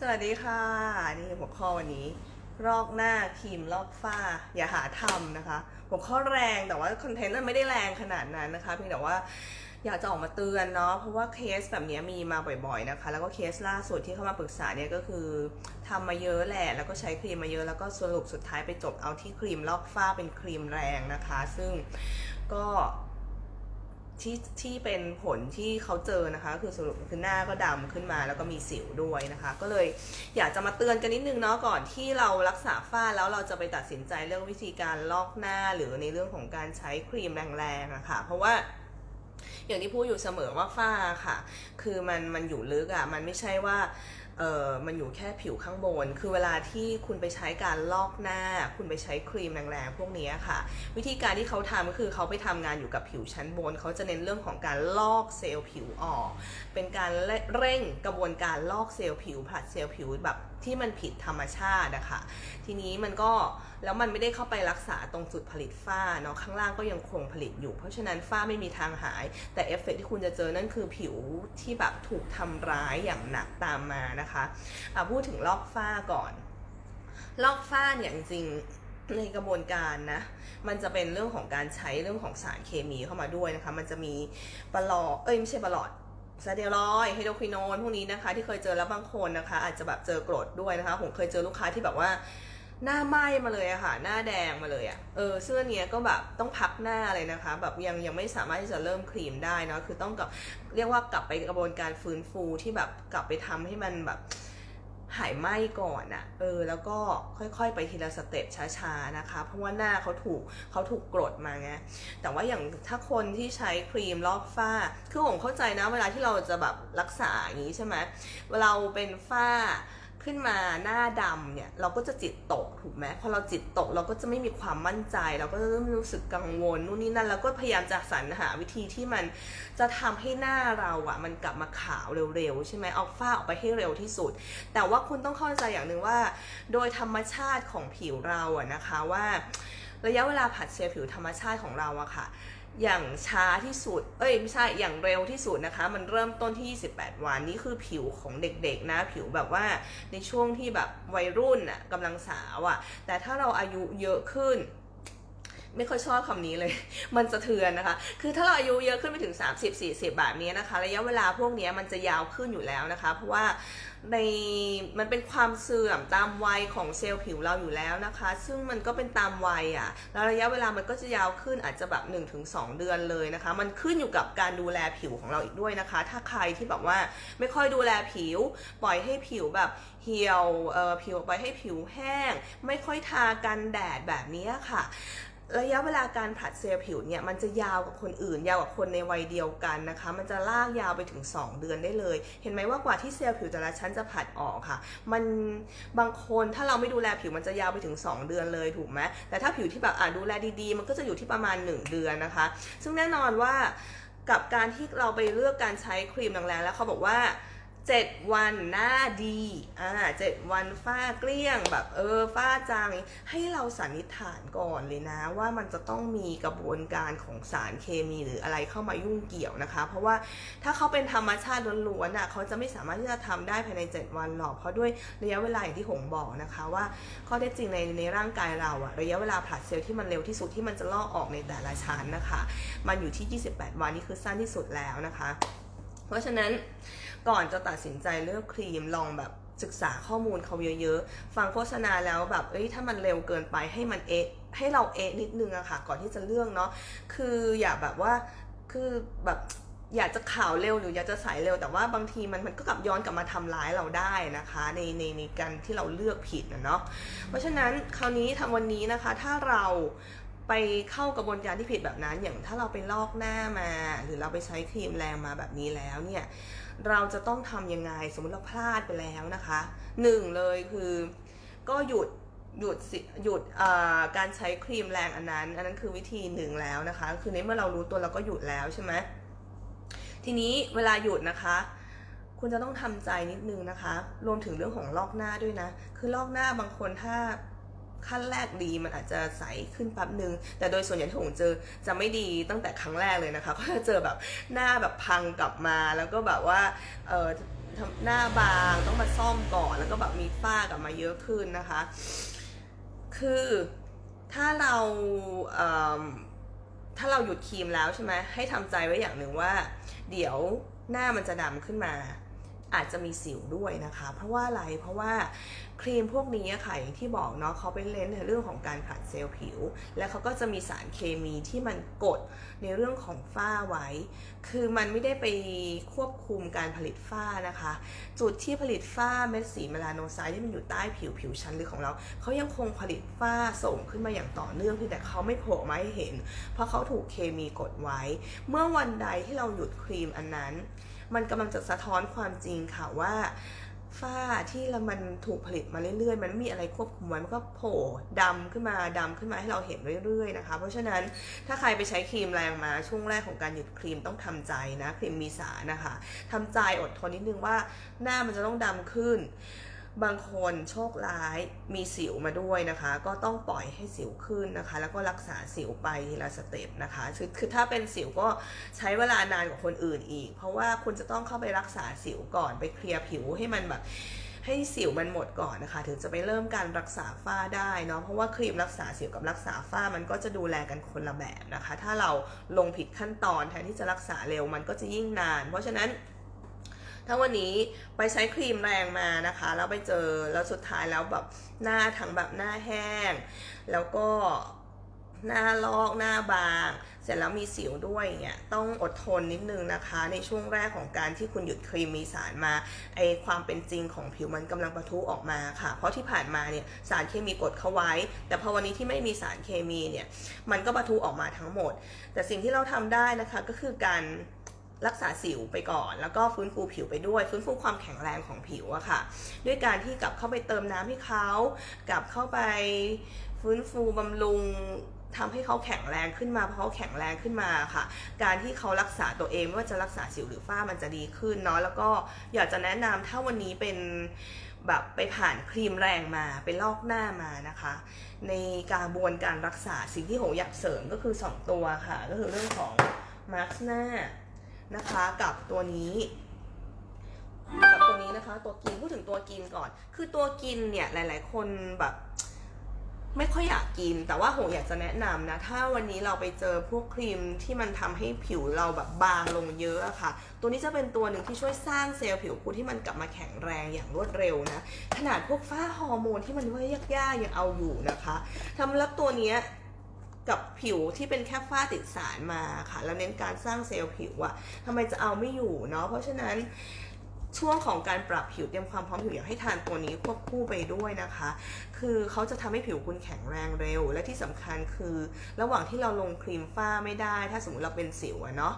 สวัสดีค่ะ นี่หัวข้อวันนี้ รอกหน้าครีมลอกฝ้า อย่าหาทำนะคะ หัวข้อแรงแต่ว่าคอนเทนต์มันไม่ได้แรงขนาดนั้นนะคะเพียงแต่ว่าอยากจะออกมาเตือนเนาะเพราะว่าเคสแบบนี้มีมาบ่อยๆนะคะ แล้วก็เคสล่าสุดที่เข้ามาปรึกษาเนี่ยก็คือทำมาเยอะแหละ แล้วก็ใช้ครีมมาเยอะแล้วก็สรุปสุดท้ายไปจบเอาที่ครีมลอกฝ้าเป็นครีมแรงนะคะ ซึ่งก็ ที่ที่เป็นผลที่เขาเจอนะคะ คือสรุปคือหน้าก็ดำขึ้นมาแล้วก็มีสิวด้วยนะคะ ก็เลยอยากจะมาเตือนกันนิดนึงเนาะก่อนที่เรารักษาฝ้าแล้วเราจะไปตัดสินใจเรื่องวิธีการลอกหน้าหรือในเรื่องของการใช้ครีมแรงๆอะค่ะเพราะว่าอย่างที่พูดอยู่เสมอว่าฝ้าค่ะ คือมันมันอยู่ลึกอะมันไม่ใช่ว่า เออมันอยู่แค่ผิวข้างบน คือเวลาที่คุณไปใช้การลอกหน้า คุณไปใช้ครีมแรงๆพวกนี้ค่ะ วิธีการที่เขาทำก็คือเขาไปทำงานอยู่กับผิวชั้นบน เขาจะเน้นเรื่องของการลอกเซลล์ผิวออก เป็นการเร่งกระบวนการลอกเซลล์ผิวผลัดเซลล์ผิวแบบ ที่มันผิดธรรมชาติอะค่ะ ทีนี้มันก็แล้วมันไม่ได้เข้าไปรักษาตรงจุดผลิตฝ้าเนาะข้างล่างก็ยังคงผลิตอยู่ เพราะฉะนั้นฝ้าไม่มีทางหาย แต่เอฟเฟกต์ที่คุณจะเจอนั่นคือผิวที่แบบถูกทำร้ายอย่างหนักตามมานะคะอะพูดถึงลอกฝ้าก่อน ลอกฝ้าเนี่ยจริงๆในกระบวนการนะ มันจะเป็นเรื่องของการใช้เรื่องของสารเคมีเข้ามาด้วยนะคะ มันจะมีปลอดเอ้ยไม่ใช่ปลอด สเตียรอยไฮโดรควินอนพวกนี้นะคะ ที่เคยเจอแล้วบางคนนะคะ อาจจะแบบเจอกรดด้วยนะคะ ผมเคยเจอลูกค้าที่แบบว่า หน้าไหม้มาเลยอะค่ะ หน้าแดงมาเลยอะเออเสื้อเนี้ยก็แบบต้องพักหน้าเลยนะคะ แบบยังยังไม่สามารถที่จะเริ่มครีมได้นะคือต้องกับเรียกว่ากลับไปกระบวนการฟื้นฟูที่แบบกลับไปทำให้มันแบบ หายไหม้ก่อนอะเออ แล้วก็ค่อยๆ ไปทีละสเต็ปช้าๆนะคะ เพราะว่าหน้าเขาถูกเขาถูกกรดมาไง แต่ว่าอย่างถ้าคนที่ใช้ครีมลอกฝ้า คือผมเข้าใจนะ เวลาที่เราจะแบบรักษาอย่างนี้ใช่ไหมเวลาเราเป็นฝ้า ขึ้นมาหน้าดำเนี่ยเราก็จะจิตตกถูกไหมพอเราจิตตกเราก็จะไม่มีความมั่นใจ เราก็จะเริ่มรู้สึกกังวลนู่นนี่นั่นแล้วก็พยายามจะสรรหาวิธีที่มันจะทำให้หน้าเราอะมันกลับมาขาวเร็วๆใช่ไหมเอาฝ้าออกไปให้เร็วที่สุด แต่ว่าคุณต้องเข้าใจอย่างหนึ่งว่า โดยธรรมชาติของผิวเราอะนะคะว่า ระยะเวลาผัดเซลล์ผิวธรรมชาติของเราอะค่ะ อย่างช้าที่สุด เอ้ยไม่ใช่ อย่างเร็วที่สุดนะคะ มันเริ่มต้นที่ 28 วันนี่คือผิวของเด็กๆนะ ผิวแบบว่าในช่วงที่แบบวัยรุ่นอะกำลังสาวอะ แต่ถ้าเราอายุเยอะขึ้น ไม่ค่อยชอบคำนี้เลย มันสะเทือนนะคะ คือถ้าเราอายุเยอะขึ้นไปถึง 30 40 แบบนี้นะคะ ระยะเวลาพวกนี้มันจะยาวขึ้นอยู่แล้วนะคะ เพราะว่าในมันเป็นความเสื่อมตามวัยของเซลล์ผิวเราอยู่แล้วนะคะ ซึ่งมันก็เป็นตามวัยอะ แล้วระยะเวลามันก็จะยาวขึ้นอาจจะแบบ 1-2 เดือนเลยนะคะ มันขึ้นอยู่กับการดูแลผิวของเราอีกด้วยนะคะ ถ้าใครที่แบบว่าไม่ค่อยดูแลผิว ปล่อยให้ผิวแบบเหี่ยว เอ่อ ผิวปล่อยให้ผิวแห้ง ไม่ค่อยทากันแดดแบบนี้ค่ะ ระยะเวลาการผลัดเซลล์ผิวเนี่ยมันจะยาวกว่าคนอื่น ยาวกว่าคนในวัยเดียวกันนะคะ มันจะลากยาวไปถึง 2 เดือนได้เลย เห็นไหมว่ากว่าที่เซลล์ผิวแต่ละชั้นจะผลัดออกค่ะ มันบางคนถ้าเราไม่ดูแลผิวมันจะยาวไปถึง 2 เดือนเลยถูกไหมแต่ถ้าผิวที่แบบอะดูแลดีๆ มันก็จะอยู่ที่ประมาณ 1 เดือนนะคะ ซึ่งแน่นอนว่ากับการที่เราไปเลือกการใช้ครีมแรงๆแล้วเขาบอกว่า 7วันหน้าดีอ่าเจ็ดวันฝ้าเกลี้ยงแบบเออฝ้าจางให้เราสันนิษฐานก่อนเลยนะ ว่ามันจะต้องมีกระบวนการของสารเคมีหรืออะไรเข้ามายุ่งเกี่ยวนะคะ เพราะว่าถ้าเขาเป็นธรรมชาติล้วนๆอะเขาจะไม่สามารถที่จะทำได้ภายใน 7 วันหรอกเพราะด้วยระยะเวลาอย่างที่หงบอกนะคะ ว่าข้อเท็จจริงในในร่างกายเราอะระยะเวลาผลัดเซลล์ที่มันเร็วที่สุดที่มันจะลอกออกในแต่ละชั้นนะคะ มันอยู่ที่ 28 วันนี่คือสั้นที่สุดแล้วนะคะ เพราะฉะนั้น ก่อนจะตัดสินใจเลือกครีมลองแบบศึกษาข้อมูลเขาเยอะๆ ฟังโฆษณาแล้วแบบเอ้ยถ้ามันเร็วเกินไปให้มันเอะให้เราเอะนิดนึงอะค่ะ ก่อนที่จะเลือกเนาะคืออย่าแบบว่าคือแบบอยากจะข่าวเร็วหรืออยากจะใสเร็วแต่ว่าบางทีมันมันก็กลับย้อนกลับมาทำร้ายเราได้นะคะ ในในในการที่เราเลือกผิดนะเนาะเพราะฉะนั้นคราวนี้ทำวันนี้นะคะถ้าเรา ไปเข้ากระบวนการที่ผิดแบบนั้น อย่างถ้าเราไปลอกหน้ามา หรือเราไปใช้ครีมแรงมาแบบนี้แล้วเนี่ยเราจะต้องทำยังไงสมมติเราพลาดไปแล้วนะคะหนึ่งเลยคือก็หยุดหยุดหยุดอ่าการใช้ครีมแรงอันนั้น อันนั้นคือวิธีหนึ่งแล้วนะคะ คือในเมื่อเรารู้ตัวเราก็หยุดแล้วใช่ไหมทีนี้เวลาหยุดนะคะ คุณจะต้องทำใจนิดนึงนะคะ รวมถึงเรื่องของลอกหน้าด้วยนะ คือลอกหน้าบางคนถ้า ขั้นแรกดีมันอาจจะใสขึ้นแป๊บนึง แต่โดยส่วนใหญ่ที่ผมเจอจะไม่ดีตั้งแต่ครั้งแรกเลยนะคะก็จะเจอแบบหน้าแบบพังกลับมาแล้วก็แบบว่าเออหน้าบางต้องมาซ่อมก่อนแล้วก็แบบมีฝ้ากลับมาเยอะขึ้นนะคะ คือถ้าเราเถ้าเราหยุดครีมแล้วใช่ไหมให้ทำใจไว้อย่างหนึ่งว่า เดี๋ยวหน้ามันจะดำขึ้นมา อาจจะมีสิวด้วยนะคะ เพราะว่าอะไรเพราะว่าครีมพวกนี้ค่ะอย่างที่บอกเนาะเขาเป็นเลนส์ในเรื่องของการผลัดเซลล์ผิว และเขาก็จะมีสารเคมีที่มันกดในเรื่องของฝ้าไว้ คือมันไม่ได้ไปควบคุมการผลิตฝ้านะคะ จุดที่ผลิตฝ้าเม็ดสีเมลาโนไซต์ที่มันอยู่ใต้ผิวผิวชั้นลึกของเราเขายังคงผลิตฝ้าส่งขึ้นมาอย่างต่อเนื่องเพียงแต่เขาไม่โผล่มาให้เห็น เพราะเขาถูกเคมีกดไว้ เมื่อวันใดที่เราหยุดครีมอันนั้น มันกำลังจะสะท้อนความจริงค่ะว่าฝ้าที่ละมันถูกผลิตมาเรื่อยๆ มันมีอะไรควบคุมไว้ มันก็โผล่ดำขึ้นมาดำขึ้นมาให้เราเห็นเรื่อยๆนะคะ เพราะฉะนั้นถ้าใครไปใช้ครีมแรงมาช่วงแรกของการหยุดครีมต้องทำใจนะครีมมีสารนะคะทำใจอดทนนิดนึงว่าหน้ามันจะต้องดำขึ้น บางคนโชคร้ายมีสิวมาด้วยนะคะ ก็ต้องปล่อยให้สิวขึ้นนะคะ แล้วก็รักษาสิวไปทีละสเต็ปนะคะคือคือถ้าเป็นสิวก็ใช้เวลานานกว่าคนอื่นอีก เพราะว่าคุณจะต้องเข้าไปรักษาสิวก่อนไปเคลียร์ผิวให้มันแบบให้สิวมันหมดก่อนนะคะ ถึงจะไปเริ่มการรักษาฝ้าได้เนาะเพราะว่าครีมรักษาสิวกับรักษาฝ้ามันก็จะดูแลกันคนละแบบนะคะ ถ้าเราลงผิดขั้นตอนแทนที่จะรักษาเร็วมันก็จะยิ่งนาน เพราะฉะนั้น ถ้าวันนี้ไปใช้ครีมแรงมานะคะ แล้วไปเจอแล้วสุดท้ายแล้วแบบหน้าทั้งแบบหน้าแห้ง แล้วก็หน้าลอกหน้าบาง เสร็จแล้วมีสิวด้วยเงี้ยต้องอดทนนิดนึงนะคะ ในช่วงแรกของการที่คุณหยุดครีมมีสารมาไอความเป็นจริงของผิวมันกำลังปะทุออกมาค่ะ เพราะที่ผ่านมาเนี่ยสารเคมีกดเข้าไว้ แต่พอวันนี้ที่ไม่มีสารเคมีเนี่ยมันก็ปะทุออกมาทั้งหมด แต่สิ่งที่เราทำได้นะคะก็คือการ รักษาสิวไปก่อน แล้วก็ฟื้นฟูผิวไปด้วย ฟื้นฟูความแข็งแรงของผิวอะค่ะ ด้วยการที่กลับเข้าไปเติมน้ำให้เขากลับเข้าไปฟื้นฟูบำรุงทำให้เขาแข็งแรงขึ้นมาเพราะเขาแข็งแรงขึ้นมาค่ะ การที่เขารักษาตัวเองไม่ว่าจะรักษาสิวหรือฝ้ามันจะดีขึ้นเนาะแล้วก็อยากจะแนะนำถ้าวันนี้เป็นแบบไปผ่านครีมแรงมาไปลอกหน้ามานะคะ ในการบวนการรักษาสิ่งที่ผมอยากเสริมก็คือ 2 ตัวค่ะ ก็คือเรื่องของมาร์กหน้า นะคะกับตัวนี้กับตัวนี้นะคะ ตัวกินพูดถึงตัวกินก่อน คือตัวกินเนี่ยหลาย ๆ คนแบบไม่ค่อยอยากกิน แต่ว่าโหอยากจะแนะนำนะ ถ้าวันนี้เราไปเจอพวกครีมที่มันทำให้ผิวเราแบบบางลงเยอะอะค่ะ ตัวนี้จะเป็นตัวหนึ่งที่ช่วยสร้างเซลล์ผิวคุณที่มันกลับมาแข็งแรงอย่างรวดเร็วนะ ขนาดพวกฝ้าฮอร์โมนที่มันว่ายากๆยังเอาอยู่นะคะทำแล้วตัวเนี้ย กับผิวที่เป็นแค่ฝ้าติดสารมาค่ะ แล้วเน้นการสร้างเซลล์ผิวอะทำไมจะเอาไม่อยู่เนาะเพราะฉะนั้น ช่วงของการปรับผิวเตรียมความพร้อมผิวอยากให้ทานตัวนี้ควบคู่ไปด้วยนะคะ คือเขาจะทำให้ผิวคุณแข็งแรงเร็ว และที่สำคัญคือ ระหว่างที่เราลงครีมฝ้าไม่ได้ ถ้าสมมติเราเป็นสิวอะเนาะ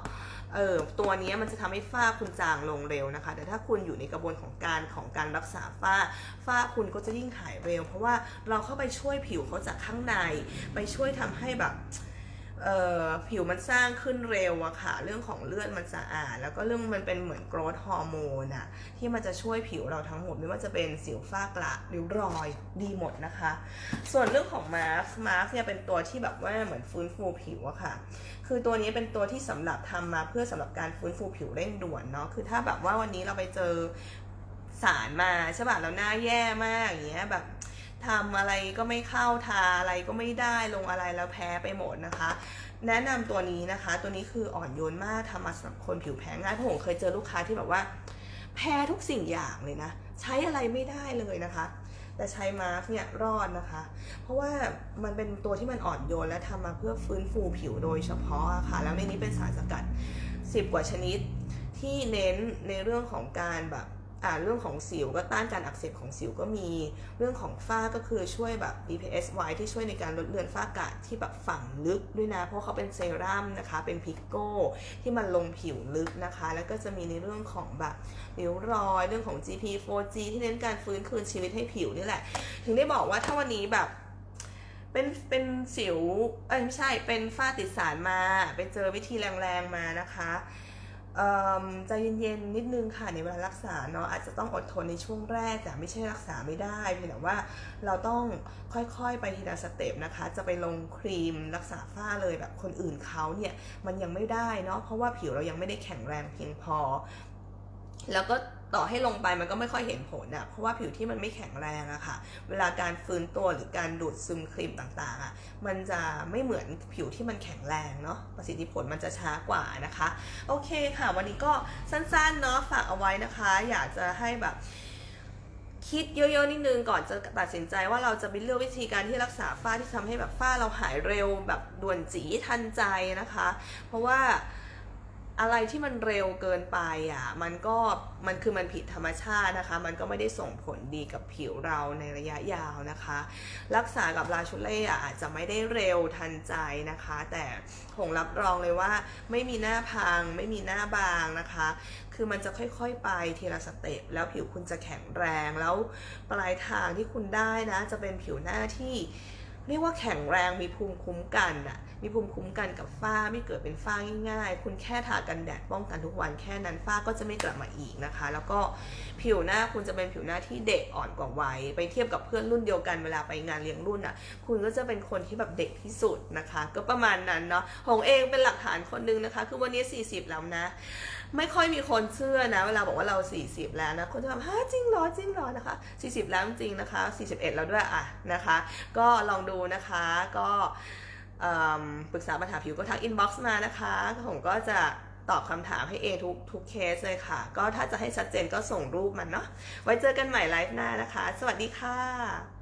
เออตัวนี้มันจะทำให้ฝ้าคุณจางลงเร็วนะคะ แต่ถ้าคุณอยู่ในกระบวนของการของการรักษาฝ้า ฝ้าคุณก็จะยิ่งหายเร็ว เพราะว่าเราเข้าไปช่วยผิวเขาจากข้างใน ไปช่วยทำให้แบบ ผิวมันสร้างขึ้นเร็วอะค่ะ เรื่องของเลือดมันสะอาด แล้วก็เรื่องมันเป็นเหมือนโกรทฮอร์โมนอะที่มันจะช่วยผิวเราทั้งหมดไม่ว่าจะเป็นสิวฝ้ากระริ้วรอยดีหมดนะคะ ส่วนเรื่องของมาร์คมาร์คเนี่ยเป็นตัวที่แบบว่าเหมือนฟื้นฟูผิวอะค่ะ คือตัวนี้เป็นตัวที่สำหรับทำมาเพื่อสำหรับการฟื้นฟูผิวเร่งด่วนเนาะคือถ้าแบบว่าวันนี้เราไปเจอสารมาใช่ป่ะแล้วหน้าแย่มากอย่างเงี้ยแบบ ทำอะไรก็ไม่เข้าทาอะไรก็ไม่ได้ลงอะไรแล้วแพ้ไปหมดนะคะ แนะนำตัวนี้นะคะ ตัวนี้คืออ่อนโยนมากทำมาสำหรับคนผิวแพ้ง่ายเพราะผมเคยเจอลูกค้าที่แบบว่า แพ้ทุกสิ่งอย่างเลยนะ ใช้อะไรไม่ได้เลยนะคะ แต่ใช้มาร์กเนี่ยรอดนะคะ เพราะว่ามันเป็นตัวที่มันอ่อนโยนและทำมาเพื่อฟื้นฟูผิวโดยเฉพาะะค่ะ แล้วในนี้เป็นสารสกัด 10 กว่าชนิดที่เน้นในเรื่องของการแบบ เรื่องของสิวก็ต้านการอักเสบของสิวก็มี เรื่องของฝ้าก็คือช่วยแบบ DPSY ที่ช่วยในการลดเลือนฝ้ากระที่แบบฝังลึกด้วยนะ เพราะเขาเป็นเซรั่มนะคะ เป็นพิกโก้ที่มันลงผิวลึกนะคะ แล้วก็จะมีในเรื่องของแบบริ้วรอย เรื่องของ GP 4G ที่เน้นการฟื้นคืนชีวิตให้ผิวนี่แหละ ถึงได้บอกว่าถ้าวันนี้แบบเป็นเป็นสิว เอ้ยไม่ใช่ เป็นฝ้าติดสารมา ไปเจอวิธีแรงๆมานะคะ ใจเย็นๆนิดนึงค่ะในเวลารักษาเนาะอาจจะต้องอดทนในช่วงแรกแต่ไม่ใช่รักษาไม่ได้เพียงแต่ว่าเราต้องค่อยๆไปทีละสเต็ปนะคะ จะไปลงครีมรักษาฝ้าเลยแบบคนอื่นเขาเนี่ยมันยังไม่ได้เนาะเพราะว่าผิวเรายังไม่ได้แข็งแรงเพียงพอ แล้วก็ ต่อให้ลงไปมันก็ไม่ค่อยเห็นผลอะเพราะว่าผิวที่มันไม่แข็งแรงอะค่ะ เวลาการฟื้นตัวหรือการดูดซึมครีมต่างๆอะมันจะไม่เหมือนผิวที่มันแข็งแรงเนาะประสิทธิผลมันจะช้ากว่านะคะ โอเคค่ะ วันนี้ก็สั้นๆเนาะฝากเอาไว้นะคะ อยากจะให้แบบคิดเยอะๆนิดนึงก่อนจะตัดสินใจว่าเราจะไปเลือกวิธีการที่รักษาฝ้าที่ทำให้แบบฝ้าเราหายเร็วแบบด่วนจีทันใจนะคะ เพราะว่า อะไรที่มันเร็วเกินไปอะมันก็มันคือมันผิดธรรมชาตินะคะ มันก็ไม่ได้ส่งผลดีกับผิวเราในระยะยาวนะคะ รักษากับลาชูเล่ออาจจะไม่ได้เร็วทันใจนะคะ แต่คงรับรองเลยว่าไม่มีหน้าพัง ไม่มีหน้าบางนะคะ คือมันจะค่อยๆไปทีละสเต็ปแล้วผิวคุณจะแข็งแรงแล้วปลายทางที่คุณได้นะ จะเป็นผิวหน้าที่ เรียกว่าแข็งแรงมีภูมิคุ้มกันอะมีภูมิคุ้มกันกับฝ้าไม่เกิดเป็นฝ้าง่ายๆ คุณแค่ทากันแดดป้องกันทุกวันแค่นั้นฝ้าก็จะไม่กลับมาอีกนะคะ แล้วก็ผิวหน้าคุณจะเป็นผิวหน้าที่เด็กอ่อนกว่าวัยไปเทียบกับเพื่อนรุ่นเดียวกันเวลาไปงานเลี้ยงรุ่นอะคุณก็จะเป็นคนที่แบบเด็กที่สุดนะคะ ก็ประมาณนั้นเนาะหงเองเป็นหลักฐานคนหนึงนะคะ คือวันนี้ 40 แล้วนะ ไม่ค่อยมีคนเชื่อนะ เวลาบอกว่าเรา 40 แล้วนะคนจะแบบฮะจริงเหรอจริงเหรอนะคะ 40 แล้วจริงนะคะ 41 แล้วด้วยอะนะคะ ก็ลองดูนะคะก็ปรึกษาปัญหาผิวก็ทักอินบ็อกซ์มานะคะผมก็จะตอบคำถามให้เองทุกทุกเคสเลยค่ะ ก็ถ้าจะให้ชัดเจนก็ส่งรูปมันเนาะไว้เจอกันใหม่ไลฟ์หน้านะคะ สวัสดีค่ะ